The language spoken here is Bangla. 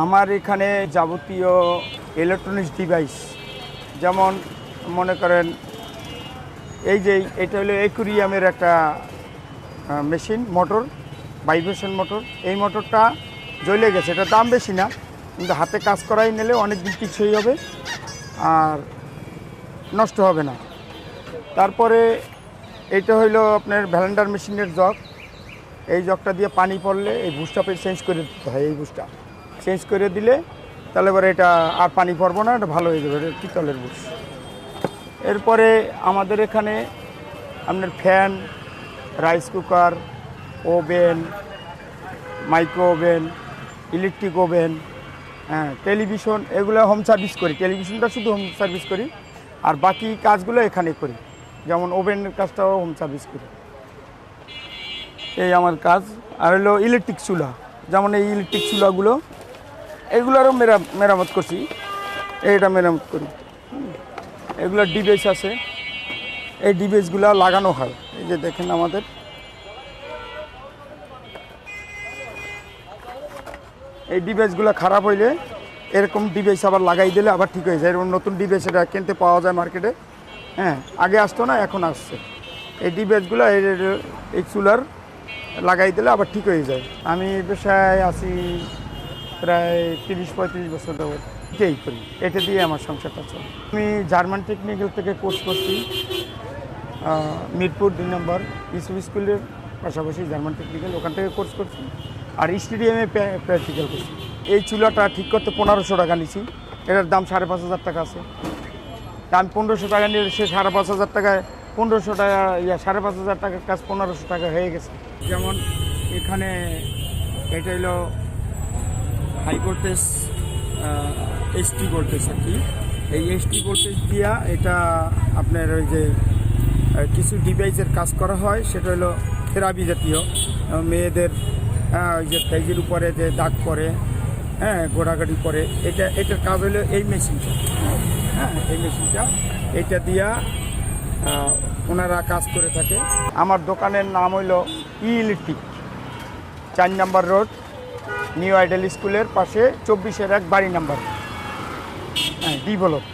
আমার এখানে যাবতীয় ইলেকট্রনিক্স ডিভাইস যেমন মনে করেন এই যে এটা হলো একুরিয়ামের একটা মেশিন মোটর ভাইব্রেশন মোটর এই মোটরটা জ্বলে গেছে। এটা দাম বেশি না, কিন্তু হাতে কাজ করাই নিলে অনেক দিন টিকসই হবে আর নষ্ট হবে না। তারপরে এটা হইল আপনার ভ্যালেন্ডার মেশিনের জগ। এই জগটা দিয়ে পানি পড়লে এই বুসটা চেঞ্জ করে দিতে হয়, এই বুসটা চেঞ্জ করে দিলে, তাহলে এবার এটা আর পানি পড়ব না, এটা ভালো হয়ে যাবে পিতলের বুস এরপরে আমাদের এখানে আপনার fan, rice cooker, oven, micro oven, electric oven হ্যাঁ টেলিভিশন, এগুলো হোম সার্ভিস করি। টেলিভিশনটা শুধু হোম সার্ভিস করি, আর বাকি কাজগুলো এখানে করি। যেমন ওভেনের কাজটাও হোম সার্ভিস করি। এই আমার কাজ। আর হলো ইলেকট্রিক চুলা। যেমন এই ইলেকট্রিক চুলাগুলো এগুলোরও মেরা মেরামত করছি। এটা মেরামত করি। হুম। এগুলোর ডিভাইস আছে। এই ডিভাইসগুলো লাগানো হয়। এই যে দেখেন আমাদের। এই ডিভাইসগুলো খারাপ হইলে এরকম ডিভাইস আবার লাগাই দিলে আবার ঠিক হয়ে যায়। এরকম নতুন ডিভাইস এটা কিনতে পাওয়া যায় মার্কেটে। হ্যাঁ আগে আসতো না, এখন আসছে। এই ডিভাইসগুলো এই চুলার লাগাই দিলে আবার ঠিক হয়ে যায়। আমি পেশায় আছি। প্রায় তিরিশ পঁয়ত্রিশ বছর ধরে এটাই করি। এটা দিয়ে আমার সংসারটা চলে। আমি জার্মান টেকনিক্যাল থেকে কোর্স করছি মিরপুর দুই নম্বর ইসু স্কুলের পাশাপাশি জার্মান টেকনিক্যাল, ওখান থেকে কোর্স করছি। আর স্টেডিয়ামে প্র্যাকটিক্যাল করছি। এই চুলাটা ঠিক করতে পনেরোশো টাকা নিছি। এটার দাম সাড়ে পাঁচ হাজার টাকা আছে। আমি পনেরোশো টাকা নিয়ে সে সাড়ে পাঁচ হাজার টাকায়, পনেরোশো টাকা, ইয়া, সাড়ে পাঁচ হাজার টাকার কাজ পনেরোশো টাকা হয়ে গেছে। যেমন এখানে এটা হলো হাই ভোল্টেজ এসটি ভোল্টেজ আর কি। এই এসটি ভোল্টেজ দিয়া এটা আপনার ওই যে কিছু ডিভাইসের কাজ করা হয়, সেটা হলো থেরাপি জাতীয়। মেয়েদের ওই যে পেজের উপরে যে দাগ পরে হ্যাঁ গোড়াগাড়ি পরে এটা, এটার কাজ হলো এই মেশিনটা হ্যাঁ এই মেশিনটা এটা দিয়া ওনারা কাজ করে থাকে। আমার দোকানের নাম হইল ই ইলেকট্রিক চার নাম্বার রোড। নিউ আইডেল স্কুলের পাশে চব্বিশের এক বাড়ি নাম্বার। হ্যাঁ ডি ব্লক।